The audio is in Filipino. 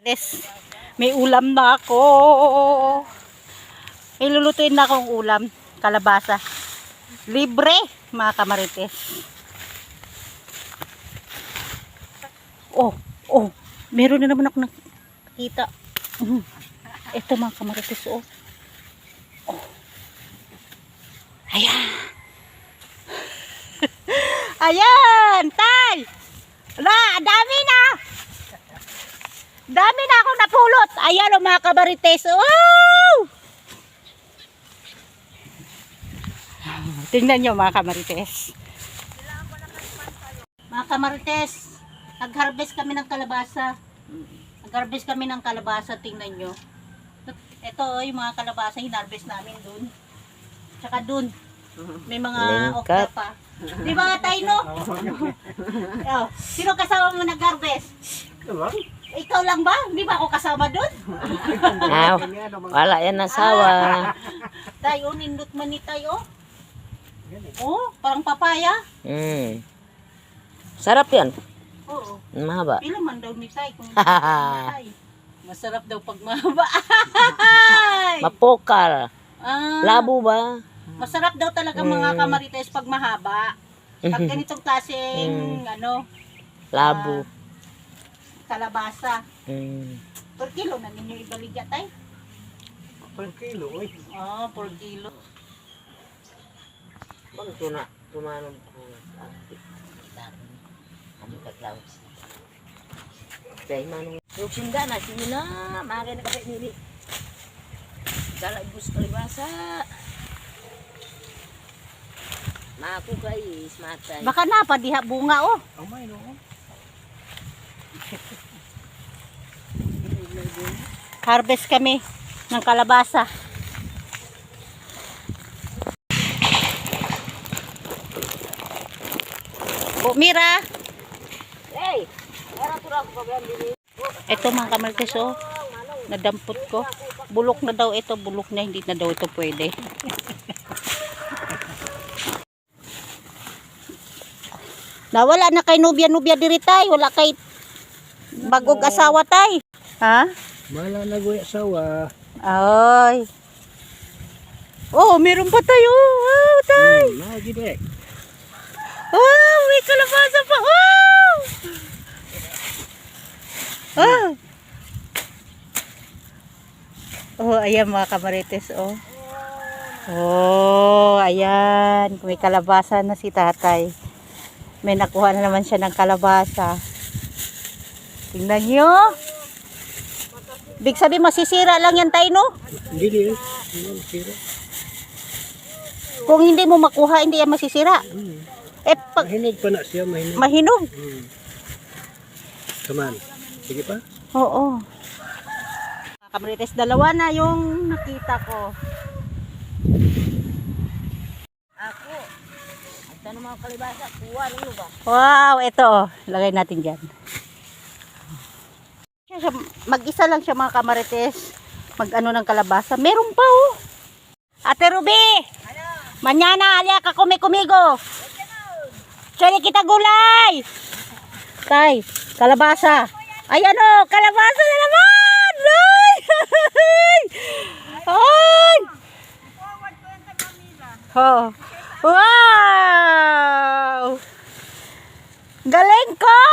Yes, may ulam na ako. May lulutuin na akong ulam. Kalabasa. Libre, mga kamarites. Oh, oh. Meron na naman ako nakita. Mhm. Ito mga kamarites, oh. Oh. Ayan. Ayan, tay. Ala, dami na. Dami na akong napulot. Ayan o mga kabarites. Wow! Tingnan nyo mga kamarites. Mga kamarites, nag-harvest kami ng kalabasa. Nag-harvest kami ng kalabasa, tingnan nyo. Ito o, yung mga kalabasa, hinarvest namin dun. Tsaka dun. May mga okra pa. Di ba tayo no? oh, sino kasama mo nag-harvest? Ikaw lang ba? Hindi ba ako kasama doon? Ah, wala yan asawa. Tayo, nindot man ni tayo. Oh, parang papaya. Mm. Sarap yan. Oo. Mahaba. Pila man daw ni tay kung Masarap daw pag mahaba. Ay! Mapokal. Ah, Labo ba? Masarap daw talaga mga Mm. kamarites pag mahaba. Pag ganitong klaseng ano, Labo. Kalabasa. Mm. Per kilo na ninyo ibaligya tay? Per kilo, oy. Ah, per kilo. Bang tuna, tumanon ko. Ano ka klaus? Dahil manong yung sinda na, sige na, mari na kapit nili. Dala ibus kalibasa. Maku guys, matay. Baka na pa diha bunga oh. Amay, no? Harvest kami ng kalabasa. O, Mira. Hey! Ito mga kamaltes, oh. Nadampot ko. Bulok na daw ito. Bulok na. Hindi na daw ito pwede. Nawala na kay nubya-nubya diri tay. Wala kay bagog asawa tay. Ha? Mala na goy asawa. Ay. Oh, meron pa tayo. Wow, tay. Hmm, na gide. Oh, may kalabasa pa. Wow! Ah. Oh, ayan mga kamarites, oh. Oh, ayan. May kalabasa na si tatay. May nakuha na naman siya ng kalabasa. Tingnan nyo. Big sabi masisira lang yan tayo, no? Dili, eh. Ano, sira. Kung hindi mo makuha, hindi yan masisira. Hmm. Eh, pag Mahinog pa na siya, mahinog. mahinog. Hmm. Kaman. Sige pa. Oo. Mga Kamarites, dalawa na yung nakita ko. Ako. Ano mga kalibasa, kuha ninyo ba? Wow, ito oh. Lagay natin dyan. Siya, Mag-isa lang siya mga kamarites. Mag-ano ng kalabasa. Meron pa oh. Ate Ruby! Mañana, alya ka kumi kumigo. Sali kita gulay! Tay, kalabasa. Ay ano, kalabasa na naman! Ay! Ay! Oh. Wow! Galing ko!